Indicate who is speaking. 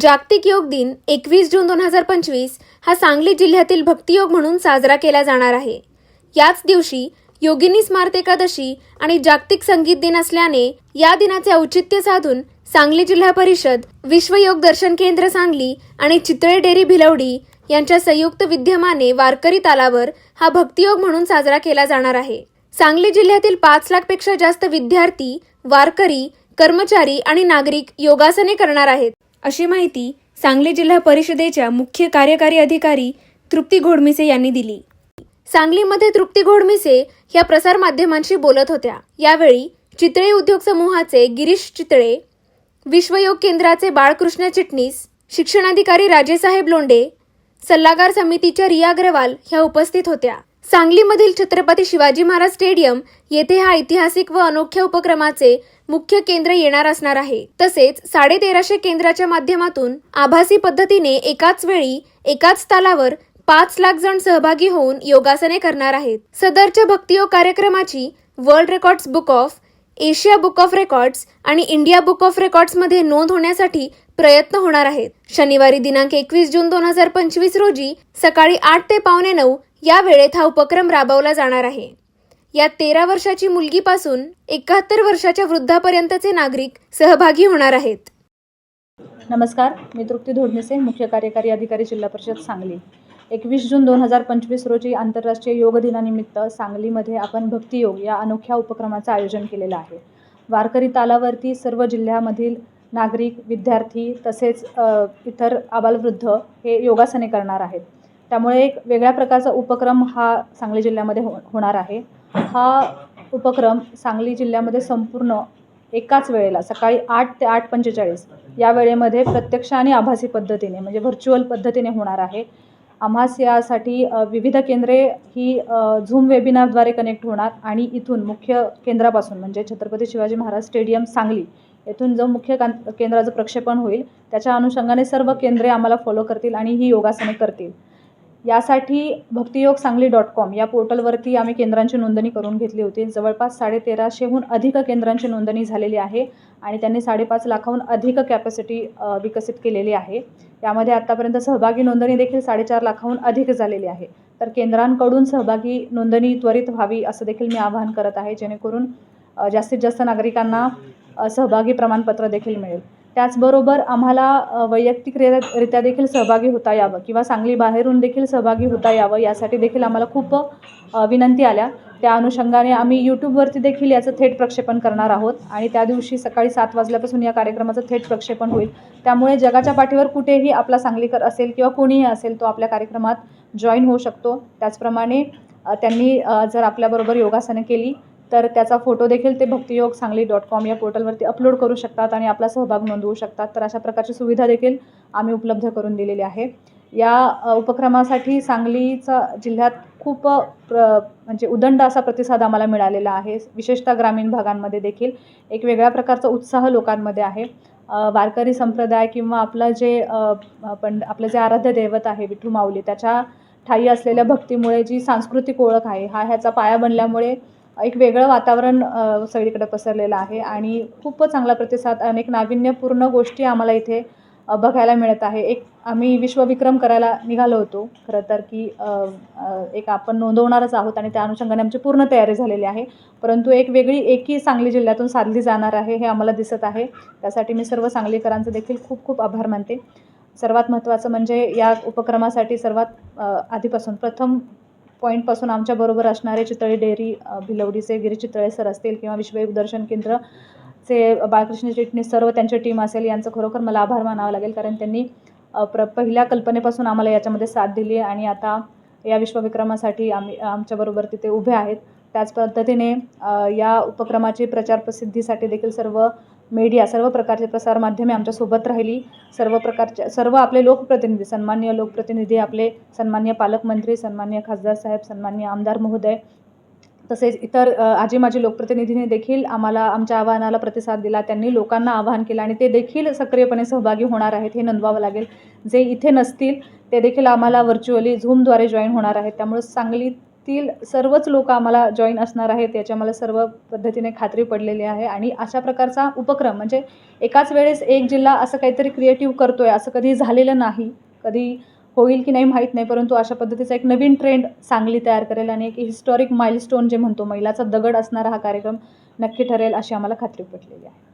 Speaker 1: जागतिक योग दिन एकवीस जून दोन हजार पंचवीस हा सांगली जिल्ह्यातील भक्तियोग म्हणून साजरा केला जाणार आहे. याच दिवशी योगिनी स्मार्त एकादशी आणि जागतिक संगीत दिन असल्याने या दिनाचे औचित्य साधून सांगली जिल्हा परिषद विश्व योग दर्शन केंद्र सांगली आणि चितळे डेरी भिलवडी यांच्या संयुक्त विद्यमाने वारकरी तालावर हा भक्तियोग म्हणून साजरा केला जाणार आहे. सांगली जिल्ह्यातील पाच लाखपेक्षा जास्त विद्यार्थी वारकरी कर्मचारी आणि नागरिक योगासने करणार आहेत. अशी माहिती सांगली जिल्हा परिषदेच्या मुख्य कार्यकारी अधिकारी तृप्ती घोडमिसे यांनी दिली. सांगलीमध्ये तृप्ती घोडमिसे ह्या प्रसारमाध्यमांशी बोलत होत्या. यावेळी चितळे उद्योग समूहाचे गिरीश चितळे विश्वयोग केंद्राचे बाळकृष्ण चिटणीस शिक्षणाधिकारी राजेसाहेब लोंडे सल्लागार समितीच्या रिया अग्रवाल ह्या उपस्थित होत्या. सांगलीमधील छत्रपती शिवाजी महाराज स्टेडियम येथे हा ऐतिहासिक व अनोख्या उपक्रमाचे मुख्य केंद्र येणार असणार आहे. तसेच साडे तेराशे केंद्राच्या माध्यमातून आभासी पद्धतीने एकाच वेळी एकाच तालावर पाच लाख जण सहभागी होऊन योगासने करणार आहेत. सदरच्या भक्तियोग कार्यक्रमाची world records book of Asia book of records आणि इंडिया बुक ऑफ रेकॉर्ड्समध्ये नोंद होण्यासाठी प्रयत्न होणार आहेत. शनिवारी दिनांक एकवीस जून दोन हजार पंचवीस रोजी सकाळी आठ ते पावणे नऊ या वेळेत हा उपक्रम राबवला जाणार आहे. यात तेरा वर्षाची मुलगीपासून एकाहत्तर वर्षाच्या वृद्धापर्यंतचे नागरिक सहभागी होणार आहेत.
Speaker 2: नमस्कार मी तृप्ती धोडणेसे मुख्य कार्यकारी अधिकारी जिल्हा परिषद सांगली. एकवीस जून दोन हजार पंचवीस रोजी आंतरराष्ट्रीय योग दिनानिमित्त सांगलीमध्ये आपण भक्तियोग या अनोख्या उपक्रमाचं आयोजन केलेलं आहे. वारकरी तालावरती सर्व जिल्ह्यामधील नागरिक विद्यार्थी तसेच इतर आबालवृद्ध हे योगासने करणार आहेत. त्यामुळे एक वेगळ्या प्रकारचा उपक्रम हा सांगली जिल्ह्यामध्ये हो होणार आहे. हा उपक्रम सांगली जिल्ह्यामध्ये संपूर्ण एकाच वेळेला सकाळी आठ ते आठ पंचेचाळीस या वेळेमध्ये प्रत्यक्ष आणि आभासी पद्धतीने म्हणजे व्हर्च्युअल पद्धतीने होणार आहे. आम्हास यासाठी विविध केंद्रे ही झूम वेबिनारद्वारे कनेक्ट होणार आणि इथून मुख्य केंद्रापासून म्हणजे छत्रपती शिवाजी महाराज स्टेडियम सांगली येथून जो मुख्य कां केंद्राचं प्रक्षेपण होईल त्याच्या अनुषंगाने सर्व केंद्रे आम्हाला फॉलो करतील आणि ही योगासने करतील. यासाठी भक्तियोग सांगली डॉट कॉम या पोर्टलवरती आम्ही केंद्रांची नोंदणी करून घेतली होती. जवळपास साडे तेराशेहून अधिक केंद्रांची नोंदणी झालेली आहे आणि त्यांनी साडेपाच लाखाहून अधिक कॅपॅसिटी विकसित केलेली आहे. यामध्ये आत्तापर्यंत सहभागी नोंदणी देखील साडेचार लाखाहून अधिक झालेली आहे. तर केंद्रांकडून सहभागी नोंदणी त्वरित व्हावी असं देखील मी आवाहन करत आहे जेणेकरून जास्तीत जास्त नागरिकांना सहभागी प्रमाणपत्र देखील मिळेल. त्याचबरोबर आम्हाला अ, वैयक्तिकरित्या रित्या देखील सहभागी होता यावं किंवा सांगली बाहेरून देखील सहभागी होता यावं यासाठी देखील आम्हाला खूप विनंती आल्या. त्या अनुषंगाने आम्ही यूट्यूबवरती देखील याचं थेट प्रक्षेपण करणार आहोत आणि त्या दिवशी सकाळी सात वाजल्यापासून या कार्यक्रमाचं थेट प्रक्षेपण होईल. त्यामुळे जगाच्या पाठीवर कुठेही आपला सांगलीकर असेल किंवा कोणीही असेल तो आपल्या कार्यक्रमात जॉईन होऊ शकतो. त्याचप्रमाणे त्यांनी जर आपल्याबरोबर योगासनं केली तर त्याचा फोटो देखील ते भक्तियोग सांगली डॉट कॉम या पोर्टलवरती अपलोड करू शकतात आणि आपला सहभाग नोंदवू शकतात. तर अशा प्रकारची सुविधा देखील आम्ही उपलब्ध करून दिलेली आहे. या उपक्रमासाठी सांगलीचा जिल्ह्यात खूप प्र म्हणजे उदंड असा प्रतिसाद आम्हाला मिळालेला आहे. विशेषतः ग्रामीण भागांमध्ये देखील एक वेगळ्या प्रकारचा उत्साह लोकांमध्ये आहे. वारकरी संप्रदाय किंवा आपलं जे पण आपलं जे आराध्य दैवत आहे विठू माऊली त्याच्या ठाई असलेल्या भक्तीमुळे जी सांस्कृतिक ओळख आहे हा ह्याचा पाया बनल्यामुळे एक वेगळं वातावरण सगळीकडे पसरलेलं आहे आणि खूपच चांगला प्रतिसाद अनेक नाविन्यपूर्ण गोष्टी आम्हाला इथे बघायला मिळत आहे. एक आम्ही विश्वविक्रम करायला निघालो होतो खरं तर की एक आपण नोंदवणारच आहोत आणि त्या अनुषंगाने आमची पूर्ण तयारी झालेली आहे. परंतु एक वेगळी एकी सांगली जिल्ह्यातून साधली जाणार आहे हे आम्हाला दिसत आहे. त्यासाठी मी सर्व सांगलीकरांचं देखील खूप खूप आभार मानते. सर्वात महत्त्वाचं म्हणजे या उपक्रमासाठी सर्वात आधीपासून प्रथम पॉईंटपासून आमच्याबरोबर असणारे चितळे डेअरी भिलवडीचे गिरी चितळे सर असतील किंवा विश्वयोग दर्शन केंद्रचे बाळकृष्ण चिटणीस सर्व त्यांची टीम असेल यांचं खरोखर मला आभार मानावं लागेल. कारण त्यांनी प्र पहिल्या कल्पनेपासून आम्हाला याच्यामध्ये साथ दिली आणि आता या विश्वविक्रमासाठी आम्ही आमच्याबरोबर तिथे उभे आहेत. त्याच पद्धतीने या उपक्रमाची प्रचार प्रसिद्धीसाठी देखील सर्व मीडिया सर्व प्रकारचे प्रसारमाध्यमे आमच्यासोबत राहिली. सर्व प्रकारचे सर्व आपले लोकप्रतिनिधी सन्मान्य लोकप्रतिनिधी आपले सन्मान्य पालकमंत्री सन्मान्य खासदार साहेब सन्मान्य आमदार महोदय तसेच इतर आजी माजी लोकप्रतिनिधींनी देखील आम्हाला आमच्या आव्हानाला प्रतिसाद दिला. त्यांनी लोकांना आवाहन केलं आणि ते देखील सक्रियपणे सहभागी होणार आहेत हे नोंदवावं लागेल. जे इथे नसतील ते देखील आम्हाला व्हर्च्युअली झूमद्वारे जॉईन होणार आहेत. त्यामुळे सांगलीत तील सर्वच लोक आम्हाला जॉईन असणार आहेत याच्या मला सर्व पद्धतीने खात्री पडलेली आहे. आणि अशा प्रकारचा उपक्रम म्हणजे एकाच वेळेस एक जिल्हा असं काहीतरी क्रिएटिव्ह करतो आहे असं कधी झालेलं नाही. कधी होईल की नाही माहीत नाही परंतु अशा पद्धतीचा एक नवीन ट्रेंड सांगली तयार करेल आणि एक हिस्टॉरिक माइलस्टोन जे म्हणतो महिलाचा दगड असणारा हा कार्यक्रम नक्की ठरेल अशी आम्हाला खात्री पटलेली आहे.